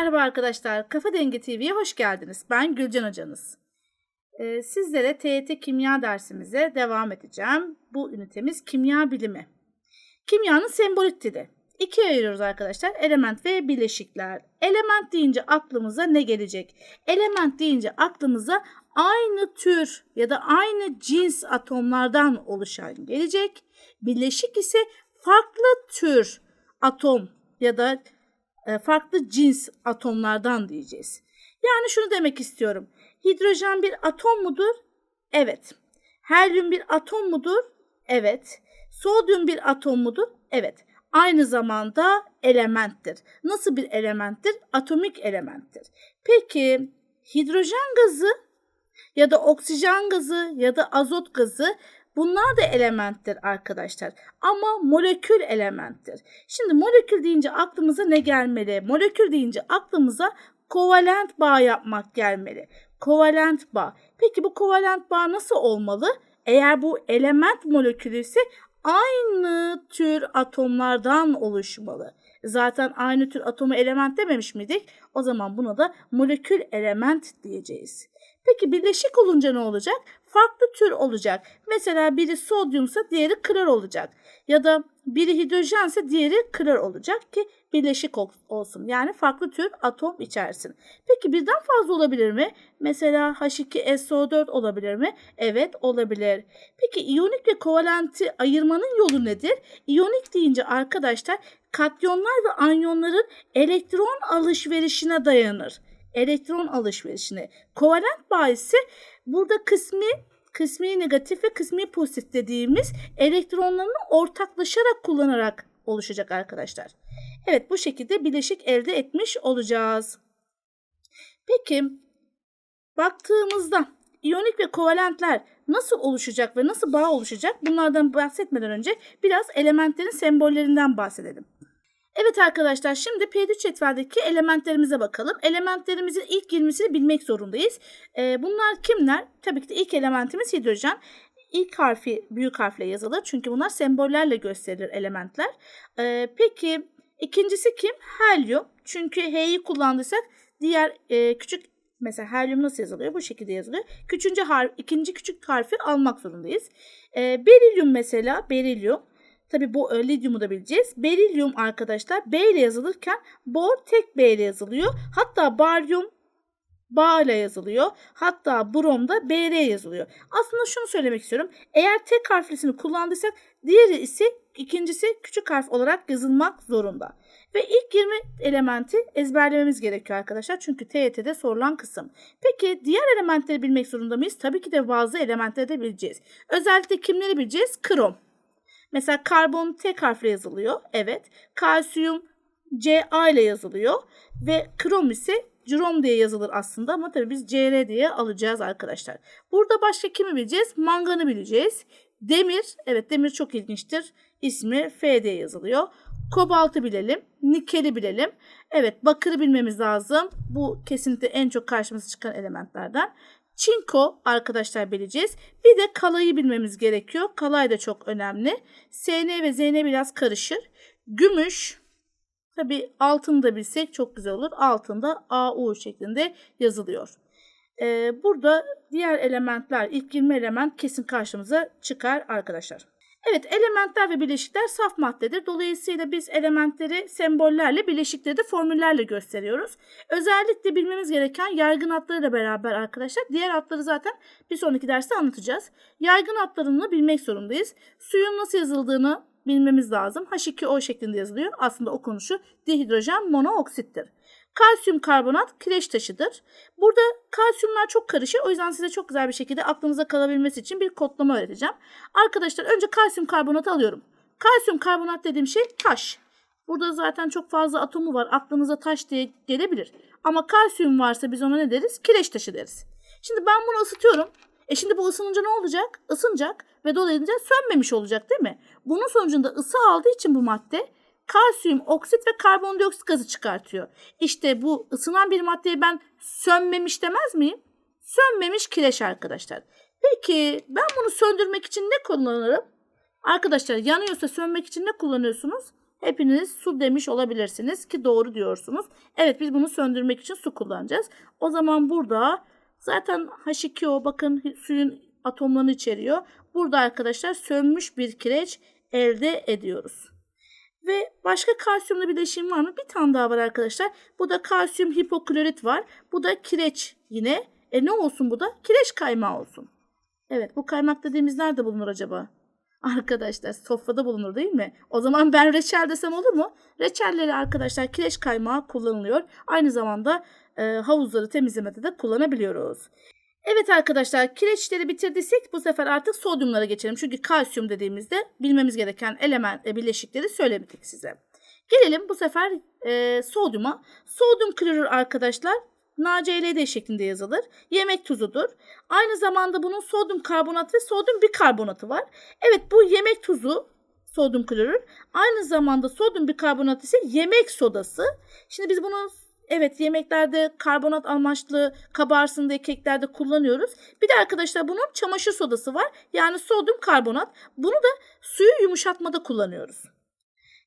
Merhaba arkadaşlar, Kafa Dengi TV'ye hoş geldiniz. Ben Gülcan Hocanız. Ee, sizlere TYT Kimya dersimize devam edeceğim. Bu ünitemiz kimya bilimi. Kimyanın sembolik dili. İkiye ayırıyoruz arkadaşlar. Element ve bileşikler. Element deyince aklımıza ne gelecek? Element deyince aklımıza aynı tür ya da aynı cins atomlardan oluşan gelecek. Bileşik ise farklı tür atom ya da farklı cins atomlardan diyeceğiz. Yani şunu demek istiyorum. Hidrojen bir atom mudur? Evet. Helyum bir atom mudur? Evet. Sodyum bir atom mudur? Evet. Aynı zamanda elementtir. Nasıl bir elementtir? Atomik elementtir. Peki hidrojen gazı ya da oksijen gazı ya da azot gazı Bunlar da elementtir arkadaşlar ama molekül elementtir. Şimdi molekül deyince aklımıza ne gelmeli? Molekül deyince aklımıza kovalent bağ yapmak gelmeli. Kovalent bağ. Peki bu kovalent bağ nasıl olmalı? Eğer bu element molekülü ise aynı tür atomlardan oluşmalı. Zaten aynı tür atomu element dememiş miydik? O zaman buna da molekül element diyeceğiz. Peki birleşik olunca ne olacak? Farklı tür olacak. Mesela biri sodyumsa diğeri klor olacak. Ya da biri hidrojense diğeri klor olacak ki birleşik olsun. Yani farklı tür atom içersin. Peki birden fazla olabilir mi? Mesela H2SO4 olabilir mi? Evet olabilir. Peki iyonik ve kovalenti ayırmanın yolu nedir? İyonik deyince arkadaşlar katyonlar ve anyonların elektron alışverişine dayanır elektron alışverişine. Kovalent bağ ise burada kısmi kısmi negatif ve kısmi pozitif dediğimiz elektronlarını ortaklaşarak kullanarak oluşacak arkadaşlar. Evet bu şekilde bileşik elde etmiş olacağız. Peki baktığımızda iyonik ve kovalentler nasıl oluşacak ve nasıl bağ oluşacak bunlardan bahsetmeden önce biraz elementlerin sembollerinden bahsedelim. Evet arkadaşlar şimdi P3 cetveldeki elementlerimize bakalım. Elementlerimizin ilk 20'sini bilmek zorundayız. Ee, bunlar kimler? Tabii ki de ilk elementimiz hidrojen. İlk harfi büyük harfle yazılır. Çünkü bunlar sembollerle gösterilir elementler. Ee, peki ikincisi kim? Helyum. Çünkü H'yi kullandıysak diğer e, küçük mesela helyum nasıl yazılıyor? Bu şekilde yazılıyor. Küçüncü harf, ikinci küçük harfi almak zorundayız. Ee, berilyum mesela berilyum. Tabi bu e, lityumu da bileceğiz. Berilyum arkadaşlar B ile yazılırken bor tek B ile yazılıyor. Hatta baryum Ba ile yazılıyor. Hatta brom da BR yazılıyor. Aslında şunu söylemek istiyorum. Eğer tek harflisini kullandıysak diğeri ise ikincisi küçük harf olarak yazılmak zorunda. Ve ilk 20 elementi ezberlememiz gerekiyor arkadaşlar. Çünkü TYT'de sorulan kısım. Peki diğer elementleri bilmek zorunda mıyız? Tabii ki de bazı elementleri de bileceğiz. Özellikle kimleri bileceğiz? Krom. Mesela karbon tek harfle yazılıyor. Evet. Kalsiyum Ca ile yazılıyor. Ve krom ise Crom diye yazılır aslında ama tabii biz Cr diye alacağız arkadaşlar. Burada başka kimi bileceğiz? Manganı bileceğiz. Demir, evet demir çok ilginçtir. İsmi F diye yazılıyor. Kobaltı bilelim, nikeli bilelim. Evet bakırı bilmemiz lazım. Bu kesinlikle en çok karşımıza çıkan elementlerden. Çinko arkadaşlar bileceğiz. Bir de kalayı bilmemiz gerekiyor. Kalay da çok önemli. SN ve ZN biraz karışır. Gümüş tabi altını da bilsek çok güzel olur. Altında AU şeklinde yazılıyor. Ee, burada diğer elementler ilk 20 element kesin karşımıza çıkar arkadaşlar. Evet elementler ve bileşikler saf maddedir. Dolayısıyla biz elementleri sembollerle, bileşikleri de formüllerle gösteriyoruz. Özellikle bilmemiz gereken yaygın adlarıyla beraber arkadaşlar diğer adları zaten bir sonraki derste anlatacağız. Yaygın adlarını bilmek zorundayız. Suyun nasıl yazıldığını bilmemiz lazım. H2O şeklinde yazılıyor. Aslında o konuşu dihidrojen monooksittir. Kalsiyum karbonat kireç taşıdır. Burada kalsiyumlar çok karışır. O yüzden size çok güzel bir şekilde aklınıza kalabilmesi için bir kodlama öğreteceğim. Arkadaşlar önce kalsiyum karbonatı alıyorum. Kalsiyum karbonat dediğim şey taş. Burada zaten çok fazla atomu var. Aklınıza taş diye gelebilir. Ama kalsiyum varsa biz ona ne deriz? Kireç taşı deriz. Şimdi ben bunu ısıtıyorum. E şimdi bu ısınınca ne olacak? Isınacak ve dolayısıyla sönmemiş olacak değil mi? Bunun sonucunda ısı aldığı için bu madde kalsiyum oksit ve karbondioksit gazı çıkartıyor. İşte bu ısınan bir maddeye ben sönmemiş demez miyim? Sönmemiş kireç arkadaşlar. Peki ben bunu söndürmek için ne kullanırım? Arkadaşlar yanıyorsa sönmek için ne kullanıyorsunuz? Hepiniz su demiş olabilirsiniz ki doğru diyorsunuz. Evet biz bunu söndürmek için su kullanacağız. O zaman burada zaten H2O bakın suyun atomlarını içeriyor. Burada arkadaşlar sönmüş bir kireç elde ediyoruz. Ve başka kalsiyumlu bileşim var mı? Bir tane daha var arkadaşlar. Bu da kalsiyum hipoklorit var. Bu da kireç yine. E ne olsun bu da? Kireç kaymağı olsun. Evet bu kaymak dediğimiz nerede bulunur acaba? Arkadaşlar sofrada bulunur değil mi? O zaman ben reçel desem olur mu? Reçelleri arkadaşlar kireç kaymağı kullanılıyor. Aynı zamanda e, havuzları temizlemede de kullanabiliyoruz. Evet arkadaşlar kireçleri bitirdiysek bu sefer artık sodyumlara geçelim. Çünkü kalsiyum dediğimizde bilmemiz gereken element e, bileşikleri söylemedik size. Gelelim bu sefer e, sodyuma. Sodyum klorür arkadaşlar NaClD şeklinde yazılır. Yemek tuzudur. Aynı zamanda bunun sodyum karbonat ve sodyum bikarbonatı var. Evet bu yemek tuzu sodyum klorür. Aynı zamanda sodyum bikarbonat ise yemek sodası. Şimdi biz bunu evet yemeklerde karbonat amaçlı kabarsın diye keklerde kullanıyoruz. Bir de arkadaşlar bunun çamaşır sodası var. Yani sodyum karbonat. Bunu da suyu yumuşatmada kullanıyoruz.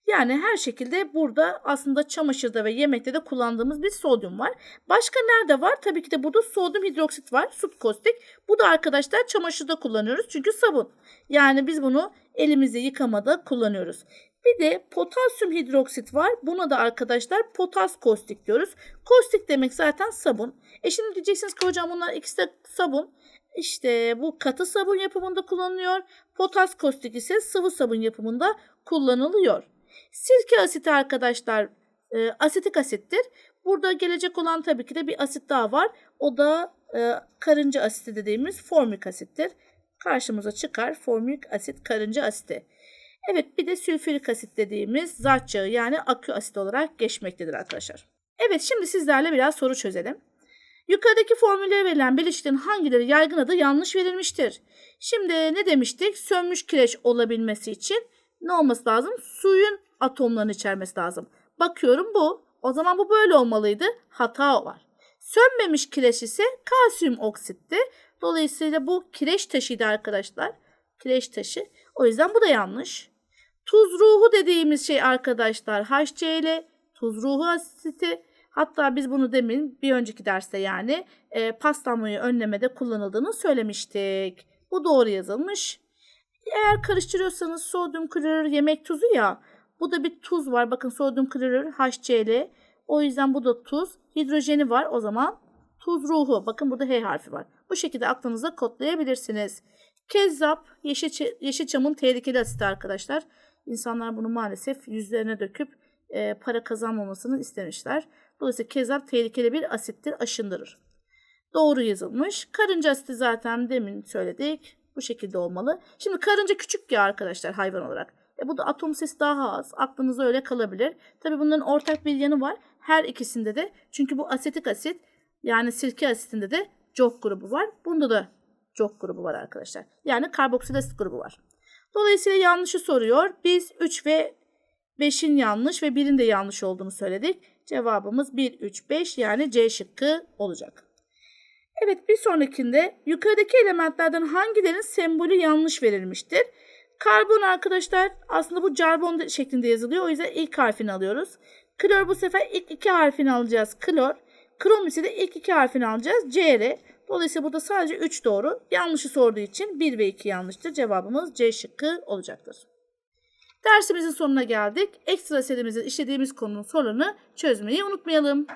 Yani her şekilde burada aslında çamaşırda ve yemekte de kullandığımız bir sodyum var. Başka nerede var? Tabii ki de burada sodyum hidroksit var. Subkostik. Bu da arkadaşlar çamaşırda kullanıyoruz. Çünkü sabun. Yani biz bunu elimizi yıkamada kullanıyoruz. Bir de potasyum hidroksit var. Buna da arkadaşlar potas kostik diyoruz. Kostik demek zaten sabun. E şimdi diyeceksiniz ki hocam bunlar ikisi de sabun. İşte bu katı sabun yapımında kullanılıyor. Potas kostik ise sıvı sabun yapımında kullanılıyor. Sirke asiti arkadaşlar e, asetik asittir. Burada gelecek olan tabii ki de bir asit daha var. O da e, karınca asiti dediğimiz formik asittir. Karşımıza çıkar formik asit karınca asiti. Evet bir de sülfürik asit dediğimiz zat yağı yani akü asit olarak geçmektedir arkadaşlar. Evet şimdi sizlerle biraz soru çözelim. Yukarıdaki formüllere verilen bileşiklerin hangileri yaygın adı yanlış verilmiştir? Şimdi ne demiştik? Sönmüş kireç olabilmesi için ne olması lazım? Suyun atomlarını içermesi lazım. Bakıyorum bu. O zaman bu böyle olmalıydı. Hata var. Sönmemiş kireç ise kalsiyum oksitti. Dolayısıyla bu kireç taşıydı arkadaşlar. Kireç taşı. O yüzden bu da yanlış. Tuz ruhu dediğimiz şey arkadaşlar HCl, tuz ruhu asiti. Hatta biz bunu demin bir önceki derste yani e, paslanmayı önlemede kullanıldığını söylemiştik. Bu doğru yazılmış. Eğer karıştırıyorsanız sodyum klorür yemek tuzu ya. Bu da bir tuz var. Bakın sodyum klorür HCl. O yüzden bu da tuz. Hidrojeni var. O zaman tuz ruhu. Bakın burada H harfi var. Bu şekilde aklınıza kodlayabilirsiniz. Kezzap yeşil, yeşilçamın tehlikeli asiti arkadaşlar. İnsanlar bunu maalesef yüzlerine döküp e, para kazanmamasını istemişler. Dolayısıyla kezzap tehlikeli bir asittir, aşındırır. Doğru yazılmış. Karınca asiti zaten demin söyledik. Bu şekilde olmalı. Şimdi karınca küçük ya arkadaşlar hayvan olarak. E bu da atom sayısı daha az. Aklınıza öyle kalabilir. Tabi bunların ortak bir yanı var. Her ikisinde de çünkü bu asetik asit yani sirke asitinde de COG grubu var. Bunda da COG grubu var arkadaşlar. Yani karboksil asit grubu var. Dolayısıyla yanlışı soruyor. Biz 3 ve 5'in yanlış ve 1'in de yanlış olduğunu söyledik. Cevabımız 1, 3, 5 yani C şıkkı olacak. Evet bir sonrakinde yukarıdaki elementlerden hangilerinin sembolü yanlış verilmiştir? Karbon arkadaşlar aslında bu carbon şeklinde yazılıyor. O yüzden ilk harfini alıyoruz. Klor bu sefer ilk iki harfini alacağız. Klor. Krom ise de ilk iki harfini alacağız. Cr. Dolayısıyla burada sadece 3 doğru. Yanlışı sorduğu için 1 ve 2 yanlıştır. Cevabımız C şıkkı olacaktır. Dersimizin sonuna geldik. Ekstra serimizde işlediğimiz konunun sorularını çözmeyi unutmayalım.